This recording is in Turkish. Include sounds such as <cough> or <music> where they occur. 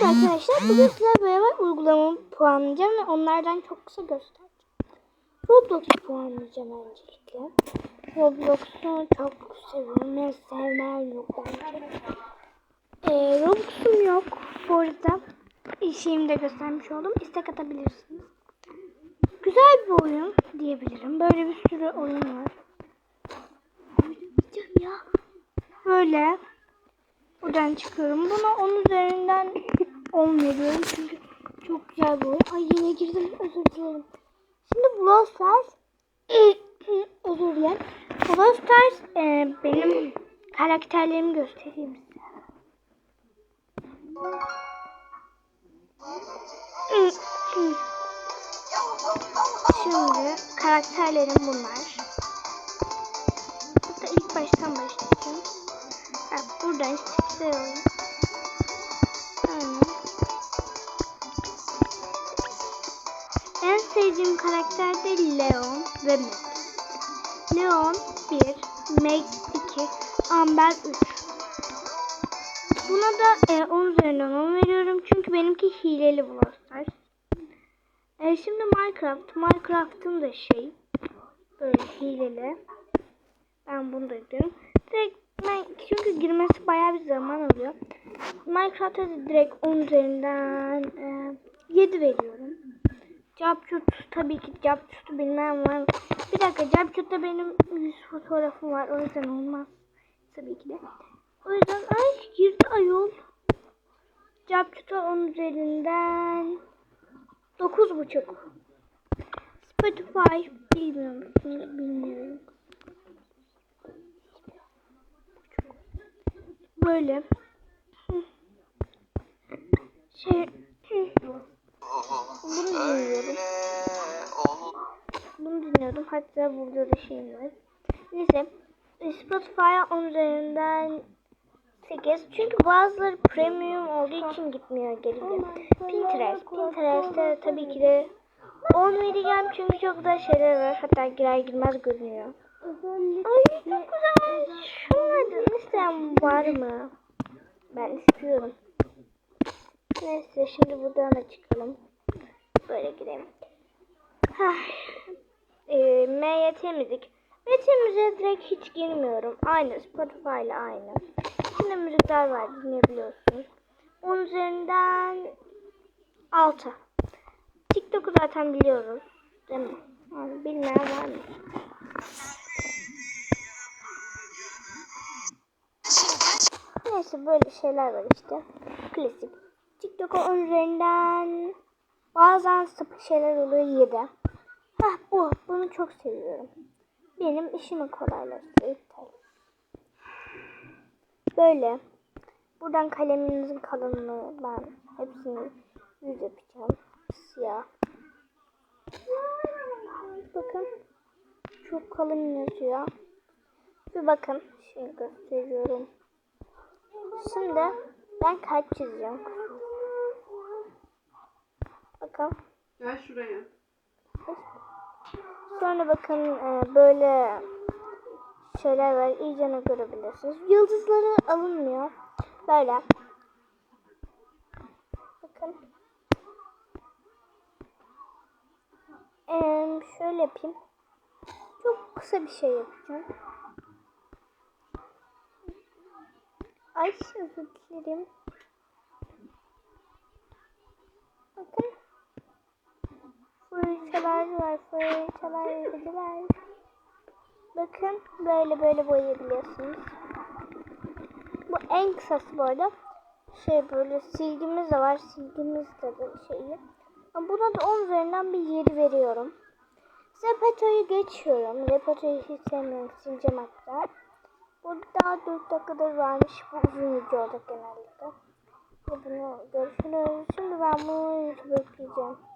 Merhaba arkadaşlar. Bugün sizlerle beraber uygulamamı puanlayacağım ve onlardan çok kısa göstereceğim. Roblox'u puanlayacağım öncelikle. Roblox'u çok seviyorum ve sevmem yok. Ee, Roblox'um yok. Bu arada şeyimi de göstermiş oldum. İstek atabilirsiniz. Güzel bir oyun diyebilirim. Böyle bir sürü oyun var. Oynayacağım ya. Böyle. Buradan çıkıyorum. Buna 10 üzerinden 10 veriyorum çünkü çok güzel oyun. Ay yine girdim özür dilerim. Şimdi Brawl Stars <coughs> özür dilerim. Brawl Stars e, benim <coughs> karakterlerimi göstereyim size. <coughs> Şimdi karakterlerim bunlar. Hatta ilk baştan başlayacağım. Ha, buradan istiyorum. Sevdiğim karakter de Leon ve Meg. Leon 1, Meg 2, Amber 3. Buna da e, 10 üzerinden 10 veriyorum çünkü benimki hileli Brawl. E, şimdi Minecraft. Minecraft'ın da şey böyle hileli. Ben bunu da diyorum. Direkt çünkü girmesi bayağı bir zaman alıyor. Minecraft'a direkt 10 üzerinden e, 7 veriyorum. Capcut tabii ki Capcut'u bilmem var. Bir dakika Capcut'ta benim yüz fotoğrafım var. O yüzden olmaz. Tabii ki de. O yüzden ay girdi ayol. Capcut'a 10 üzerinden 9.5. Spotify bilmiyorum. Bilmiyorum. Böyle. Şey. Bunu dinliyorum. Bunu dinliyordum. Hatta burada da şey var. Neyse. Spotify'a 10 üzerinden 8. Çünkü bazıları premium olduğu için gitmiyor geriye. Pinterest. Pinterest'te tabii ki de 10 vereceğim çünkü çok güzel şeyler var. Hatta girer girmez görünüyor. Ay çok güzel. Şunlardan isteyen var mı? Ben istiyorum. Neyse şimdi buradan da çıkalım. Böyle gidelim. e, MYT müzik. MYT müziğe direkt hiç girmiyorum. Aynı Spotify ile aynı. Şimdi müzikler var dinleyebiliyorsunuz. 10 üzerinden 6. TikTok'u zaten biliyoruz. Değil mi? Yani bilmeyen var mı? Neyse böyle şeyler var işte. Klasik. TikTok'a 10 üzerinden bazen sapık şeyler oluyor 7. Hah bu. Bunu çok seviyorum. Benim işimi kolaylaştırıyor. Böyle. Buradan kaleminizin kalınlığı ben hepsini yüz yapacağım. Siyah. Bakın. Çok kalın yazıyor. Bir bakın. Şimdi gösteriyorum. Şimdi ben kalp çizeceğim. Bakın. Gel şuraya. Sonra bakın e, böyle şeyler var. İyice görebilirsiniz. Yıldızları alınmıyor. Böyle. Bakın. Ee, şöyle yapayım. Çok kısa bir şey yapacağım. Ay özür dilerim. Bakın. Var. Fırçalar yediler. Bakın böyle böyle boyayabiliyorsunuz. Bu en kısası bu arada. Şey böyle silgimiz de var. Silgimiz de böyle şeyi. Buna da 10 üzerinden bir 7 veriyorum. Repeto'yu geçiyorum. Repeto'yu hiç sevmiyorum. Sileceğim hatta. Bu daha 4 dakikadır varmış. Bu uzun video olacak genellikle. Bunu görüşürüz. Şimdi ben bunu YouTube'a yükleyeceğim.